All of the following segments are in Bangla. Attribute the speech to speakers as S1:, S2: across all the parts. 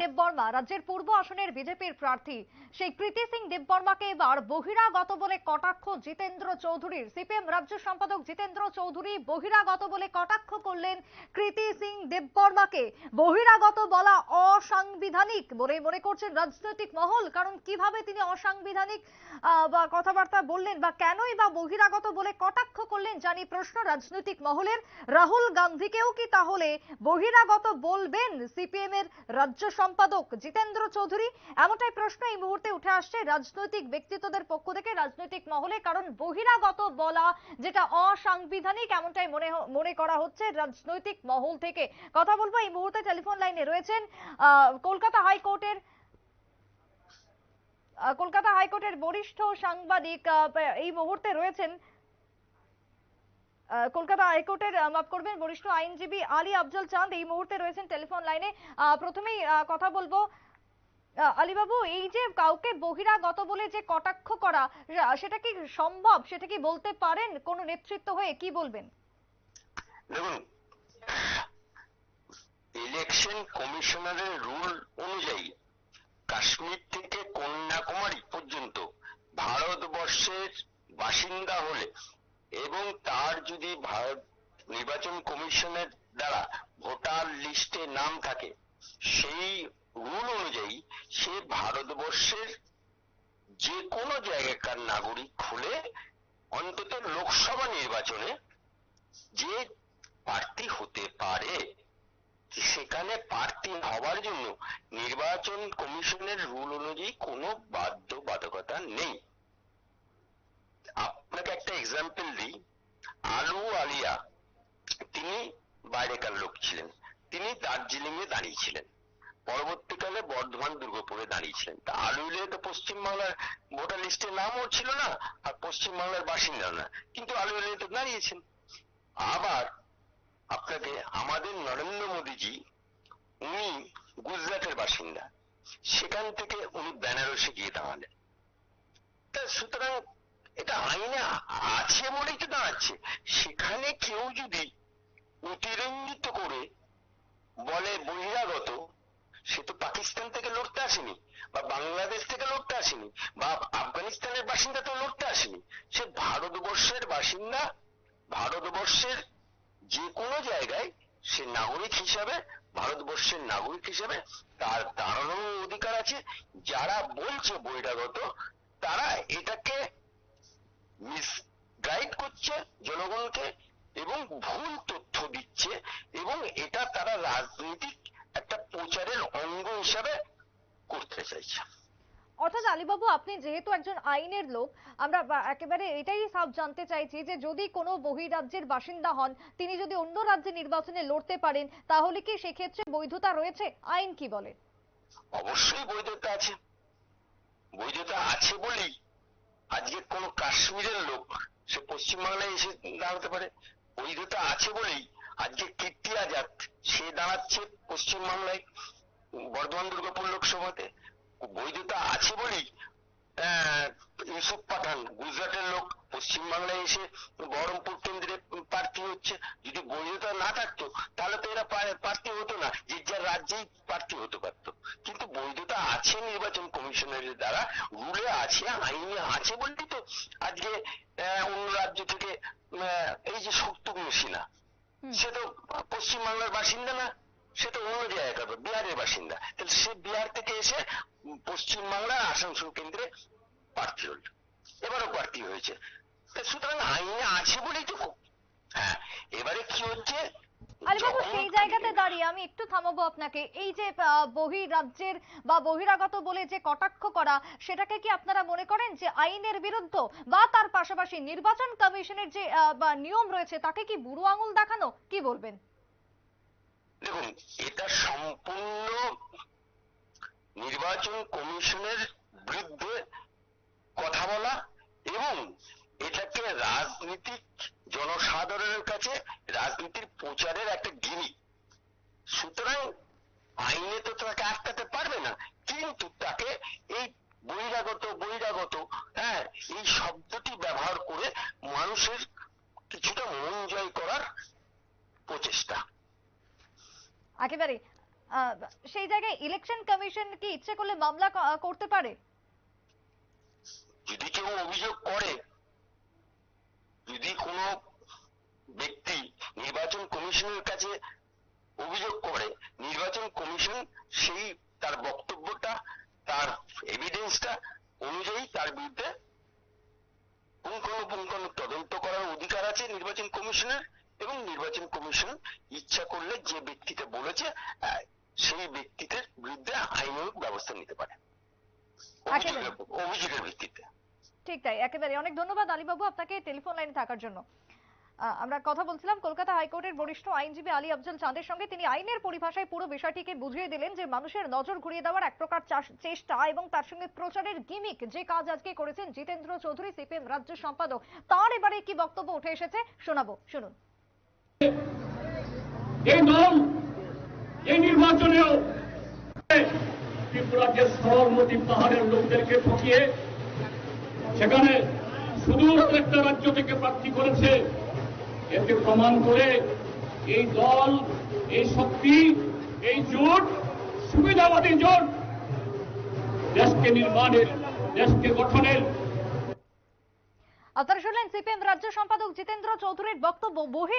S1: দেববর্মা, রাজ্যের পূর্ব আসনের বিজেপির প্রার্থী সেই কৃতি সিং দেববর্মাকে এবার বহিরাগত বলে কটাক্ষ জিতেন্দ্র চৌধুরীর। সিপিএম রাজ্য সম্পাদক জিতেন্দ্র চৌধুরী বহিরাগত বলে কটাক্ষ করলেন কৃতি সিং দেববর্মাকে। বহিরাগত বলা অসাংবিধানিক বলে মনে করছেন রাজনৈতিক মহল, কারণ কীভাবে তিনি অসাংবিধানিক বা কথাবার্তা বললেন বা কেনই বা বহিরাগত বলে কটাক্ষ করলেন জানি প্রশ্ন রাজনৈতিক মহলের। রাহুল গান্ধীকেও কি তাহলে বহিরাগত বলবেন সিপিএম এর রাজ্য সম্পাদক জিতেন্দ্র চৌধুরী, এমনটাই প্রশ্ন এই মুহূর্তে উঠে আসছে রাজনৈতিক ব্যক্তিত্বদের পক্ষ থেকে রাজনৈতিক মহলে, কারণ বহিরাগত বলা যেটা অসাংবিধানিক, এমনটাই মনে মনে করা হচ্ছে রাজনৈতিক মহল থেকে। কথা বলব, এই মুহূর্তে টেলিফোন লাইনে রয়েছেন কলকাতা হাইকোর্টের কলকাতা হাইকোর্টের বরিষ্ঠ সাংবাদিক এই মুহূর্তে রয়েছেন কলকাতা হাইকোর্টের মাফ করবেন, বরিষ্ঠ আইনজীবী আলী আফজল চাঁদ এই মুহূর্তে রয়েছেন টেলিফোন লাইনে। প্রথমেই কথা বলব আলীবাবু, এই যে কাউকে বহিরাগত বলে যে কটাক্ষ করা সেটা কি সম্ভব? সেটা কি বলতে পারেন কোন নেতৃত্ব হয়ে? কি বলবেন?
S2: দেখুন ইলেকশন কমিশনারের রুল অনুযায়ী কাশ্মীর থেকে কন্যাকুমারী পর্যন্ত ভারতবর্ষের বাসিন্দা হলে এবং তার যদি ভারত নির্বাচন কমিশনের দ্বারা ভোটার লিস্টে নাম থাকে, সেই রুল অনুযায়ী সে ভারতবর্ষের যে কোনো জায়গাকার নাগরিক হলে অন্তত লোকসভা নির্বাচনে যে প্রার্থী হতে পারে, সেখানে প্রার্থী হওয়ার জন্য নির্বাচন কমিশনের রুল অনুযায়ী কোনো বাধ্যবাধকতা নেই। আপনাকে একটা এক্সাম্পল দিই। আলু আলিয়া, তিনি বাইরেকার লোক ছিলেন। তিনি দার্জিলিং এ দাঁড়িয়েছিলেন। পরবর্তীকালে বর্ধমান দুর্গাপুরে দাঁড়িয়েছিলেন। তা আলু আলিয়া তো পশ্চিমবাংলার ভোটার লিস্টে নামও ছিল না, আর পশ্চিমবাংলার বাসিন্দা না। কিন্তু আলু আলিয়া তো দাঁড়িয়েছেন। আবার আপনাকে, আমাদের নরেন্দ্র মোদীজি, উনি গুজরাটের বাসিন্দা। সেখান থেকে উনি বেনারসে গিয়ে দাঁড়ালেন। তা সুতরাং এটা আইনে আছে বলেই তো দাঁড়াচ্ছে। সেখানে কেউ যদি অতিরঞ্জিত করে বলে বহিরাগত, সে তো পাকিস্তান থেকে লড়তে আসেনি, বা বাংলাদেশ থেকে লড়তে আসেনি, বা আফগানিস্তানের বাসিন্দা তো লড়তে আসেনি, সে ভারতবর্ষের বাসিন্দা, ভারতবর্ষের যে কোনো জায়গায় সে নাগরিক হিসাবে, ভারতবর্ষের নাগরিক হিসাবে তার দাঁড়ানোর অধিকার আছে। যারা বলছে বহিরাগত, তারা এটাকে মিসগাইড করছে জনগণকে এবং ভুল তথ্য দিচ্ছে এবং এটা তারা রাজনৈতিক একটা প্রচারের অঙ্গ হিসাবে করতে চাইছে।
S1: অর্থাৎ আলীবাবু আপনি যেহেতু একজন আইনের লোক আমরা একেবারে এটাই সব জানতে চাইছি যে যদি কোনো বহিরাজ্যের বাসিন্দা হন তিনি যদি অন্য রাজ্যে নির্বাচনে লড়তে পারেন তাহলে কি সেক্ষেত্রে বৈধতা রয়েছে? আইন কি বলে?
S2: অবশ্যই বৈধতা আছে। বৈধতা আছে বলেই আজকে কোন কাশ্মীরের লোক, সে পশ্চিমবাংলায় এসে দাঁড়াতে পারে। বৈধতা আছে বলেই আজকে কীর্তি আজাদ সে দাঁড়াচ্ছে পশ্চিমবাংলায়, বর্ধমান দুর্গাপুর লোকসভাতে। বৈধতা আছে বলেই ইউসুফ পাঠান, গুজরাটের লোক পশ্চিমবাংলায় এসে বহরমপুর কেন্দ্রে প্রার্থী হচ্ছে। যদি বৈধতা না থাকতো তাহলে তো এরা প্রার্থী হতো না যে যার রাজ্যেই প্রার্থী হতে পারতো। কিন্তু বৈধতা আছে নির্বাচন কমিশনের দ্বারা রুলে আছে আইনে আছে বললেই তো আজকে অন্য রাজ্য থেকে এই যে শক্তগ্ন সিনহা সে তো পশ্চিমবাংলার বাসিন্দা না সে তো অন্য জায়গাকার বিহারের বাসিন্দা। তাহলে সে বিহার থেকে এসে পশ্চিমবাংলার আসানসোল কেন্দ্রে প্রার্থী হল। এবারও প্রার্থী হয়েছে। সুতরাং আইনে আছে বলেই তো হ্যাঁ এবারে কি হচ্ছে?
S1: আলীবাবু সেই জায়গাতে দাঁড়িয়ে আমি একটু থামাবো আপনাকে। এই যে বহিরাজ্যের বা বহিরাগত বলে যে কটাক্ষ করা সেটাকে কি আপনারা মনে করেন যে আইনের বিরুদ্ধ? বা তার পাশাপাশি নির্বাচন কমিশনের যে নিয়ম রয়েছে তাকে কি বুড়ো আঙুল দেখানো? কি বলবেন?
S2: দেখুন এটা সম্পূর্ণ নির্বাচন কমিশনের বিরুদ্ধে কথা বলা এবং এটাকে রাজনীতিক জনসাধারণের কাছে রাজনীতির প্রচারের একটা গিনি সুতরাং আইনে তো তাকে আটকাতে পারবে না কিন্তু তাকে এই বহিরাগত বহিরাগত হ্যাঁ এই শব্দটি ব্যবহার করে মানুষের কিছুটা মন জয় করার প্রচেষ্টা।
S1: একেবারে। সেই জায়গায় ইলেকশন কমিশন কি ইচ্ছে করলে মামলা করতে পারে?
S3: যদি কেউ অভিযোগ করে যদি কোনো ব্যক্তি নির্বাচন কমিশনের কাছে অভিযোগ করে নির্বাচন কমিশন সেই তার বক্তব্যটা তার এভিডেন্সটা অনুযায়ী তার বিরুদ্ধে পুঙ্খানুপুঙ্খানু তদন্ত করার অধিকার আছে নির্বাচন কমিশনের এবং নির্বাচন কমিশন ইচ্ছা করলে যে ব্যক্তিটা বলেছে সেই ব্যক্তিদের বিরুদ্ধে আইনানুগ ব্যবস্থা নিতে পারে। অভিযোগের অভিযোগের ভিত্তিতে।
S1: ঠিক তাই, একেবারে। অনেক ধন্যবাদ আলীবাবু আপনাকে টেলিফোন লাইনে থাকার জন্য। আমরা কথা বলছিলাম, কলকাতা হাইকোর্টের বরিষ্ঠ আইনজীবী আলী আফজল চাঁদের সঙ্গে। তিনি আইনের পরিভাষায় পুরো বিষয়টিকে বুঝিয়ে দিলেন যে, মানুষের নজর ঘুরিয়ে দেওয়ার এক প্রকার চেষ্টা এবং তার সঙ্গে প্রচারের গিমিক যে কাজ আজকে করেছেন জিতেন্দ্র চৌধুরী, সিপিএম রাজ্য সম্পাদক, তার এবারে কি বক্তব্য উঠে এসেছে শোনাবো, শুনুন।
S4: এই নির্বাচনেও ত্রিপুরার সরলমতি পাহাড়ের লোকদেরকে ঠকিয়ে সেখানে সুদূর একটা রাজ্য থেকে প্রার্থী করেছে। এতে প্রমাণ করে এই দল, এই শক্তি, এই জোট, সুবিধাবাদী জোট দেশকে নির্মাণের, দেশকে গঠনের
S1: আপনারা সিপিএম রাজ্য সম্পাদক জিতেন্দ্র চৌধুরীর বক্তব্য।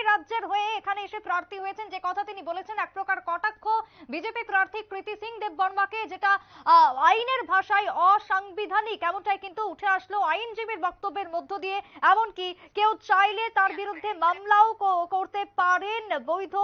S1: রাজ্যের হয়ে এখানে এসে প্রার্থী হয়েছেন। যে কথা তিনি বলেছেন, এক প্রকার কটাক্ষ। বিজেপি প্রার্থী কৃতি সিং দেববর্মাকে, যেটা আইনের ভাষায় অসাংবিধানিক, এমনটাই কিন্তু উঠে আসলো আইনজীবীর বক্তব্যের মধ্য দিয়ে। এমনকি কেউ চাইলে তার বিরুদ্ধে মামলাও করতে পারেন। বৈধ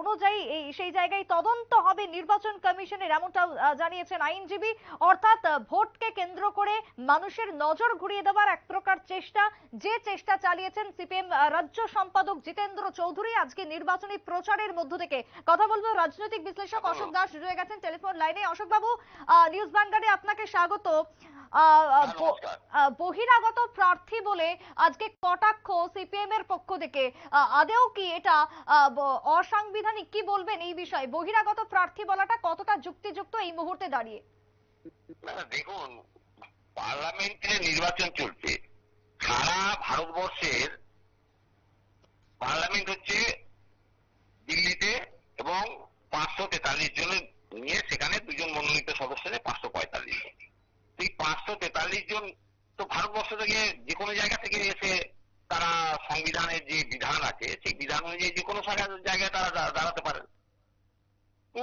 S1: অনুযায়ী সেই জায়গায় তদন্ত হবে নির্বাচন কমিশনের, এমনটাও জানিয়েছেন আইনজীবী। অর্থাৎ, ভোটকে কেন্দ্র করে মানুষের নজর ঘুরিয়ে দেওয়ার এক প্রকার চেষ্টা যে চেষ্টা চালিয়েছেন সিপিএম রাজ্য সম্পাদক জিতেন্দ্র চৌধুরী আজকে নির্বাচনী প্রচারের মধ্য থেকে। কথা বলব রাজনৈতিক বিশ্লেষক অশোক দাস জুড়ে গেছেন টেলিফোন লাইনে। অশোক বাবু নিউজ ভান্ডারে আপনাকে স্বাগত। আহ, বহিরাগত প্রার্থী বলে আজকে কটাক্ষ সিপিএম এর পক্ষ থেকে। আদেও কি এটা অসাংবিধানিক? কি বলবেন এই বিষয়ে? বহিরাগত প্রার্থী বলাটা কতটা যুক্তিযুক্ত এই মুহূর্তে দাঁড়িয়ে?
S3: দেখুন পার্লামেন্টে নির্বাচন চলছে। সারা ভারতবর্ষের পার্লামেন্ট হচ্ছে দিল্লিতে এবং পাঁচশো তেতাল্লিশ জন নিয়ে সেখানে দুজন মনোনীত সদস্য পাঁচশো পঁয়তাল্লিশ জন। এই পাঁচশো তেতাল্লিশ জন তো ভারতবর্ষ থেকে যে কোনো জায়গা থেকে এসে তারা সংবিধানের যে বিধান আছে, সেই বিধান অনুযায়ী যে কোনো জায়গায় তারা দাঁড়াতে পারেন তো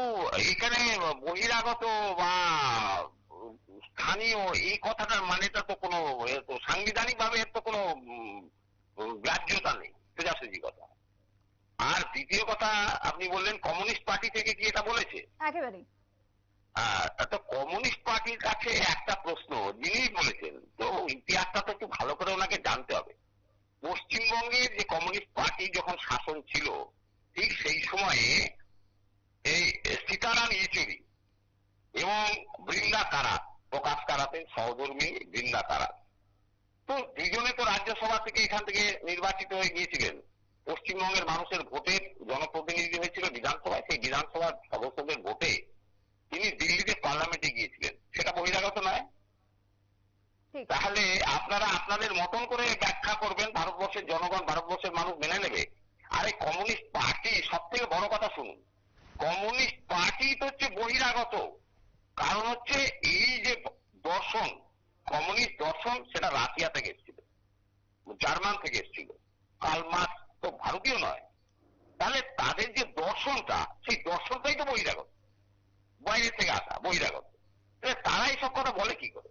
S3: এখানে বহিরাগত বা স্থানীয় এই কথাটার মানেটা তো কোনো সাংবিধানিক ভাবে এর তো কোনো গ্রাহ্যতা নেই সোজাসুজি কথা। আর দ্বিতীয় কথা আপনি বললেন কমিউনিস্ট পার্টি থেকে কি এটা বলেছে?
S1: একেবারেই।
S3: তো কমিউনিস্ট পার্টির কাছে একটা প্রশ্ন যিনি বলেছেন তো ইতিহাসটা তো একটু ভালো করে ওনাকে জানতে হবে। পশ্চিমবঙ্গের যে কমিউনিস্ট পার্টি যখন শাসন ছিল ঠিক সেই সময়ে এই সীতারাম ইয়েচুরি এবং বৃন্দা কারা প্রকাশ কারাতের সহধর্মী বৃন্দা কারা তো দুজনে তো রাজ্যসভা থেকে এখান থেকে নির্বাচিত হয়ে গিয়েছিলেন। পশ্চিমবঙ্গের মানুষের ভোটে জনপ্রতিনিধি হয়েছিল বিধানসভায়। সেই বিধানসভার সদস্যদের ভোটে তিনি দিল্লিতে পার্লামেন্টে গিয়েছিলেন। সেটা বহিরাগত নয়। তাহলে আপনারা আপনাদের মতন করে ব্যাখ্যা করবেন ভারতবর্ষের জনগণ ভারতবর্ষের মানুষ মেনে নেবে। আরে কমিউনিস্ট পার্টি সব থেকে বড় কথা শুনুন। কমিউনিস্ট পার্টি তো হচ্ছে বহিরাগত। কারণ হচ্ছে এই যে দর্শন কমিউনিস্ট দর্শন সেটা রাশিয়া থেকে এসেছিল জার্মান থেকে এসেছিল। কালমার্ক্স তো ভারতীয় নয়। তাহলে তাদের যে দর্শনটা সেই দর্শনটাই তো বহিরাগত। বাইরে থেকে আসা বহিরাগত। তারা এইসব কথা বলে কি করে?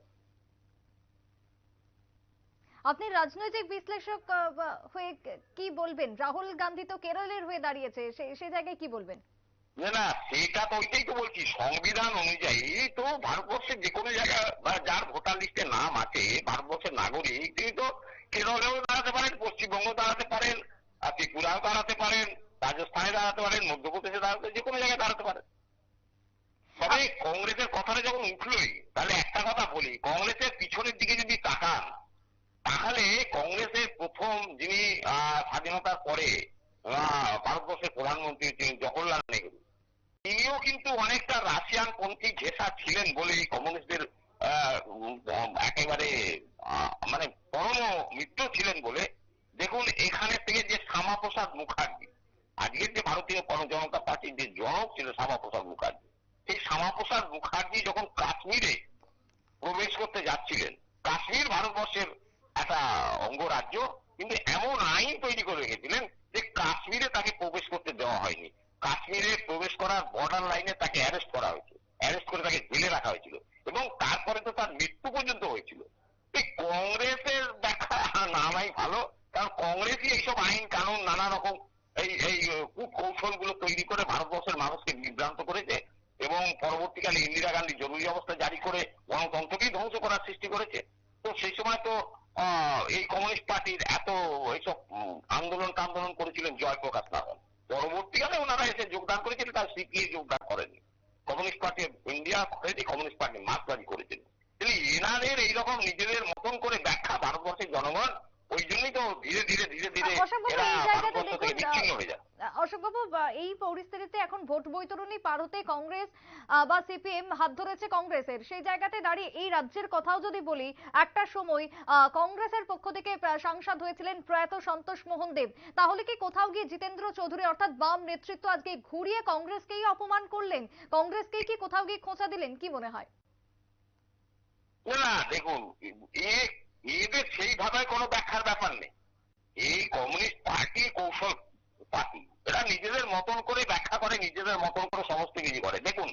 S1: আপনি রাজনৈতিক বিশ্লেষক হয়ে কি বলবেন? রাহুল গান্ধী তো কেরলের হয়ে দাঁড়িয়েছে সে- সে জায়গায় কি বলবেন?
S3: না না সেটা তো ওইটাই তো বলছি। সংবিধান অনুযায়ী তো ভারতবর্ষের যে কোনো জায়গা বা যার ভোটার লিস্টে নাম আছে ভারতবর্ষের নাগরিক তিনি তো কেরলেও দাঁড়াতে পারেন পশ্চিমবঙ্গ দাঁড়াতে পারেন আর ত্রিপুরাও দাঁড়াতে পারেন রাজস্থানে দাঁড়াতে পারেন মধ্যপ্রদেশে দাঁড়াতে যে কোনো জায়গায় দাঁড়াতে পারেন। তবে কংগ্রেসের কথাটা যখন উঠলোই তাহলে একটা কথা বলি কংগ্রেসের পিছনের দিকে যদি তাকান তাহলে কংগ্রেসের প্রথম যিনি স্বাধীনতার পরে ভারতবর্ষের প্রধানমন্ত্রী ছিলেন জওহরলাল নেহরু। তিনিও কিন্তু অনেকটা রাশিয়ান পন্থী ঘেঁষা ছিলেন বলে কমিউনিস্টদের একেবারে মানে পরম মিত্র ছিলেন বলে। দেখুন, এখানে থেকে যে শ্যামাপ্রসাদ মুখার্জি আজকে আজকের যে ভারতীয় জনতা পার্টির যে জনক ছিল শ্যামাপ্রসাদ মুখার্জি, সেই শ্যামাপ্রসাদ মুখার্জি যখন কাশ্মীরে প্রবেশ করতে যাচ্ছিলেন, কাশ্মীর ভারতবর্ষের একটা অঙ্গরাজ্য, কিন্তু এমন আইন তৈরি করে রেখেছিলেন যে কাশ্মীরে তাকে প্রবেশ করতে দেওয়া হয়নি। কাশ্মীরে প্রবেশ করার বর্ডার লাইনে তাকে অ্যারেস্ট করা হয়েছে অ্যারেস্ট করে তাকে জেলে রাখা হয়েছিল এবং তারপরে তো তার মৃত্যু পর্যন্ত হয়েছিল। কংগ্রেসের দেখা নামাই ভালো, কারণ কংগ্রেসই এইসব আইন, কানুন, নানা রকম এই এই কৌশলগুলো তৈরি করে ভারতবর্ষের মানুষকে বিভ্রান্ত করেছে এবং পরবর্তীকালে ইন্দিরা গান্ধী জরুরি অবস্থা জারি করে গণতন্ত্রকেই ধ্বংস করার সৃষ্টি করেছে। তো সেই সময় তো এই কমিউনিস্ট পার্টির এত এইসব আন্দোলন আন্দোলন করেছিলেন জয়প্রকাশ নারায়ণ। পরবর্তীকালে ওনারা এসে যোগদান করেছেন, তার সিপিএ যোগদান করেনি কমিউনিস্ট পার্টি ইন্ডিয়া করেছে কমিউনিস্ট পার্টি মার্কসবাদী করেছেন। এনাদের এইরকম নিজেদের মতন করে ব্যাখ্যা ভারতবর্ষের জনগণ ওই জন্যই তো ধীরে ধীরে ধীরে ধীরে হয়ে যায়।
S1: অশোকবাবু এই পরিস্থিতিতে এখন ভোট বৈতরণী পার হতে কংগ্রেস বা সিপিএম হাত ধরেছে কংগ্রেসের। সেই জায়গাতে দাঁড়িয়ে এই রাজ্যের কথাও যদি বলি একটা সময় কংগ্রেসের পক্ষ থেকে সাংসদ হয়েছিলেন প্রয়াত সন্তোষ মোহন দেব। তাহলে কি কোথাও গিয়ে জিতেন্দ্র চৌধুরী অর্থাৎ বাম নেতৃত্ব আজকে ঘুরিয়ে কংগ্রেসকেই অপমান করলেন? কংগ্রেসকেই কি কোথাও গিয়ে খোঁচা দিলেন? কি মনে হয়?
S3: না দেখুন এদের সেইভাবে কোনো ব্যাখ্যার ব্যাপার নেই। এই কমিউনিস্ট পার্টি কৌশল, পার্টি এরা নিজেদের মতন করে ব্যাখ্যা করে, নিজেদের মতন করে সমস্ত কিছু করে। দেখুন,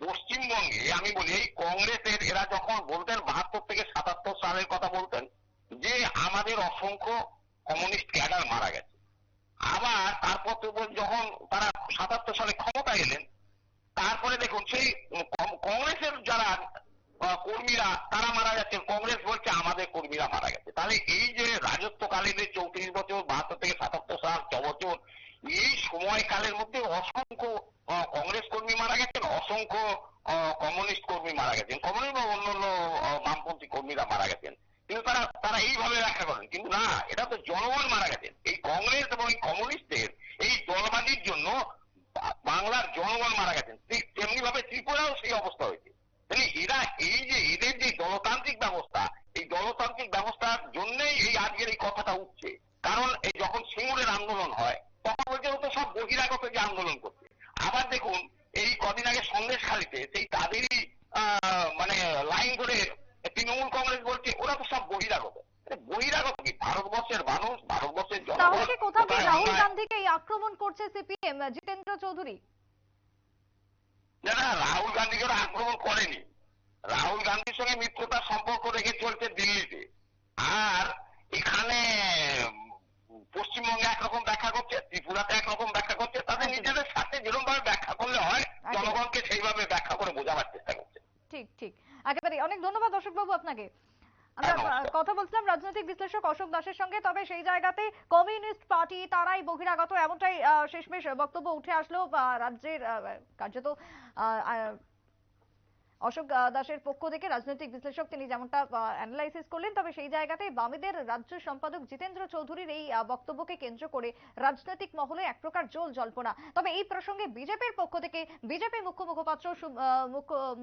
S3: পশ্চিমবঙ্গে আমি বলি, এই কংগ্রেসের এরা যখন বলতেন বাহাত্তর থেকে সাতাত্তর সালের কথা বলতেন, যে আমাদের অসংখ্য কমিউনিস্ট ক্যাডার মারা গেছে। আবার তারপর যখন তারা সাতাত্তর সালে ক্ষমতা এলেন, তারপরে দেখুন সেই কংগ্রেসের যারা কর্মীরা, তারা মারা যাচ্ছে কংগ্রেস বলছে আমাদের কর্মীরা মারা গেছে। তাহলে এই যে রাজত্বকালীন চৌত্রিশ বছর, বাহাত্তর থেকে সাতাত্তর সাল, ছ এই সময়কালের মধ্যে অসংখ্য কংগ্রেস কর্মী মারা গেছেন, অসংখ্য কমিউনিস্ট কর্মী মারা গেছেন, কমিউনিস্ট বা অন্যান্য বামপন্থী কর্মীরা মারা গেছেন। কিন্তু তারা তারা এইভাবে ব্যাখ্যা করেন, কিন্তু না, এটা তো জনগণ মারা গেছেন। এই কংগ্রেস এবং এই কমিউনিস্টদের এই দলবাজির জন্য বাংলার জনগণ মারা গেছেন। তেমনি ভাবে ত্রিপুরাও সেই অবস্থা হয়েছে। মানে এরা এই যে এদের যে গণতান্ত্রিক ব্যবস্থা এই গণতান্ত্রিক ব্যবস্থার জন্যই এই আজকের এই কথাটা উঠছে। কারণ এই যখন সিঙ্গুরের আন্দোলন হয় তখন বলছে তো সব বহিরাগত যে আন্দোলন করছে। আবার দেখুন এই কদিন আগে সন্দেশখালিতে সেই তাদেরই আহ, মানে লাইন ধরে তৃণমূল কংগ্রেস বলছে ওরা তো সব বহিরাগত। বহিরাগত কি? ভারতবর্ষের মানুষ ভারতবর্ষের
S1: তাহলে
S3: জনগণ
S1: কি কোথাও রাহুল গান্ধীকে এই আক্রমণ করছে সিপিএম জিতেন্দ্র চৌধুরী?
S3: না রাহুল গান্ধীকে ওরা আক্রমণ করেনি। রাহুল গান্ধীর সঙ্গে মিত্রতার সম্পর্ক রেখে চলছে দিল্লিতে। আর এখানে পশ্চিমবঙ্গে একরকম ব্যাখ্যা করছে ত্রিপুরাতে একরকম ব্যাখ্যা করছে তাদের নিজেদের সাথে যেরকম ভাবে ব্যাখ্যা করলে হয় জনগণকে সেইভাবে ব্যাখ্যা করে বোঝাবার চেষ্টা করছে।
S1: ঠিক ঠিক। একেবারে অনেক ধন্যবাদ অশোক বাবু আপনাকে আমরা
S3: হ্যাঁ, নমস্কার।
S1: আহ, কথা বলছিলাম রাজনৈতিক বিশ্লেষক অশোক দাসের সঙ্গে। তবে সেই জায়গাতে কমিউনিস্ট পার্টি তারাই বহিরাগত এমনটাই শেষমেশ বক্তব্য উঠে আসলো রাজ্যের কার্যত অশোক দাসের পক্ষ থেকে রাজনৈতিক বিশ্লেষক তিনি যেমনটা অ্যানালাইসিস করলেন, তবে সেই জায়গাতে বামেদের রাজ্য সম্পাদক জিতেন্দ্র চৌধুরীর এই বক্তব্যকে কেন্দ্র করে রাজনৈতিক মহলে এক প্রকার জল জল্পনা। তবে এই প্রসঙ্গে বিজেপির পক্ষ থেকে বিজেপি মুখ্য মুখপাত্র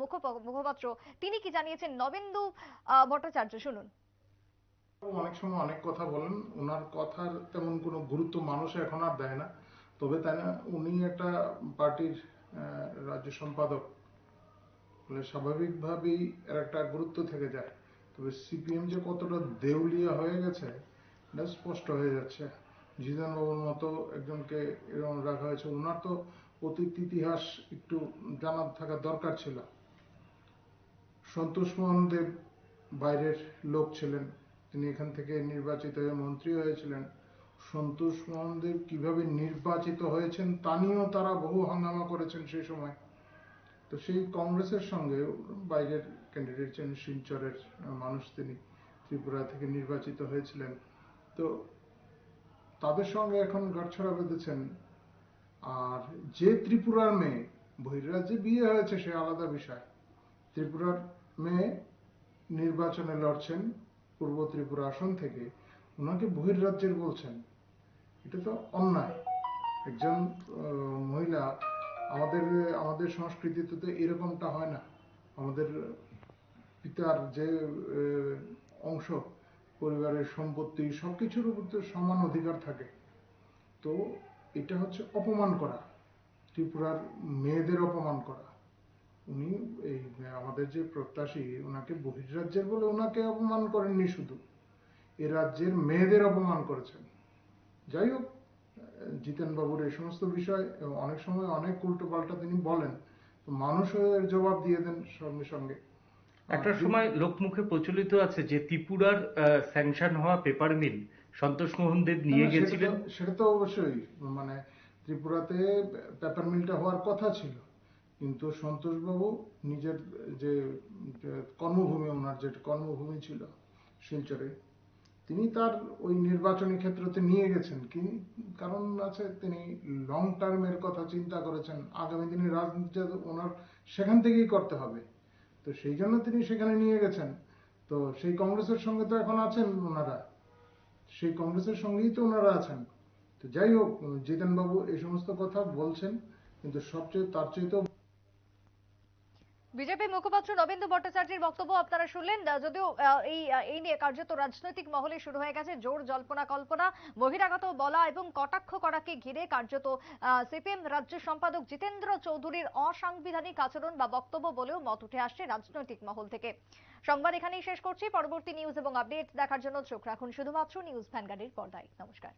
S1: মুখ্য মুখপাত্র তিনি কি জানিয়েছেন? নবেন্দু ভট্টাচার্য, শুনুন।
S5: অনেক সময় অনেক কথা বলেন, ওনার কথার তেমন কোনো গুরুত্ব মানুষ এখন আর দেয় না। তবে তাই না, উনি একটা পার্টির রাজ্য সম্পাদক। স্বাভাবিকভাবেই এর একটা গুরুত্ব থেকে যায়। তবে সিপিএম যে কতটা দেউলিয়া হয়ে গেছে, এটা স্পষ্ট হয়ে যাচ্ছে। জিতেন বাবুর মতো একজনকে এরকম রাখা হয়েছে, ওনার তো অতীত ইতিহাস একটু জানার থাকা দরকার ছিল। সন্তোষ মোহন দেব বাইরের লোক ছিলেন। তিনি এখান থেকে নির্বাচিত হয়ে মন্ত্রী হয়েছিলেন। সন্তোষ মোহন দেব কীভাবে নির্বাচিত হয়েছেন তা নিয়েও তারা বহু হাঙ্গামা করেছেন সেই সময়। তো সেই কংগ্রেসের সঙ্গে বাইরের ক্যান্ডিডেট ছিলেন শিলচরের মানুষ তিনি, ত্রিপুরা থেকে নির্বাচিত হয়েছিলেন। তো তাদের সঙ্গে এখন গাঁটছড়া বেঁধেছেন। আর যে ত্রিপুরার মেয়ে, বহিরাজ্যে বিয়ে হয়েছে সে আলাদা বিষয়। ত্রিপুরার মেয়ে নির্বাচনে লড়ছেন। পূর্ব ত্রিপুরা আসন থেকে ওনাকে বহির্রাজ্যের বলছেন। এটা তো অন্যায়। একজন মহিলা, আমাদের আমাদের সংস্কৃতিতে তো এরকমটা হয় না। আমাদের পিতার যে অংশ, পরিবারের সম্পত্তি, সবকিছুর উপর তো সমান অধিকার থাকে। তো এটা হচ্ছে অপমান করা, ত্রিপুরার মেয়েদের অপমান করা। উনি এই আমাদের যে প্রত্যাশী ওনাকে বহির্রাজ্যের বলে ওনাকে অপমান করেননি শুধু। এ রাজ্যের মেয়েদের অপমান করেছেন। যাই হোক জিতেন বাবুর এই সমস্ত বিষয় অনেক সময় অনেক উল্টো পাল্টা তিনি বলেন এর জবাব দিয়ে দেন সঙ্গে সঙ্গে।
S6: একটা সময় লোকমুখে প্রচলিত আছে যে ত্রিপুরার স্যাংশন হওয়া পেপার মিল সন্তোষ মোহন দেব নিয়ে গেছিলেন।
S5: সেটা তো অবশ্যই মানে ত্রিপুরাতে পেপার মিলটা হওয়ার কথা ছিল। কিন্তু সন্তোষবাবু নিজের যে কর্মভূমি, ওনার যে কর্মভূমি ছিল শিলচরে, তিনি তার ওই নির্বাচনী ক্ষেত্রতে নিয়ে গেছেন। কি কারণ আছে, তিনি লং টার্মের কথা চিন্তা করেছেন। আগামী দিনে রাজনীতিটা তো ওনার সেখান থেকেই করতে হবে। তো সেই জন্য তিনি সেখানে নিয়ে গেছেন। তো সেই কংগ্রেসের সঙ্গে তো এখন আছেন ওনারা। সেই কংগ্রেসের সঙ্গেই তো ওনারা আছেন। তো যাই হোক জিতেন বাবু এই সমস্ত কথা বলছেন, কিন্তু সবচেয়ে, তার চাইতেও
S1: বিজেপি মুখপাত্র নবেন্দু ভট্টাচার্যের বক্তব্য আপনারা শুনলেন। যদিও এই এই নিয়ে কার্যত রাজনৈতিক মহলে শুরু হয়ে গেছে জোর জল্পনা কল্পনা, বহিরাগত বলা এবং কটাক্ষ করাকে ঘিরে কার্যত সিপিএম রাজ্য সম্পাদক জিতেন্দ্র চৌধুরীর অসাংবিধানিক আচরণ বা বক্তব্য বলেও মত উঠে আসছে রাজনৈতিক মহল থেকে। সংবাদ এখানেই শেষ করছি। পরবর্তী নিউজ এবং আপডেট দেখার জন্য চোখ রাখুন শুধুমাত্র নিউজ ভ্যানগার্ডের পর্দায়। নমস্কার।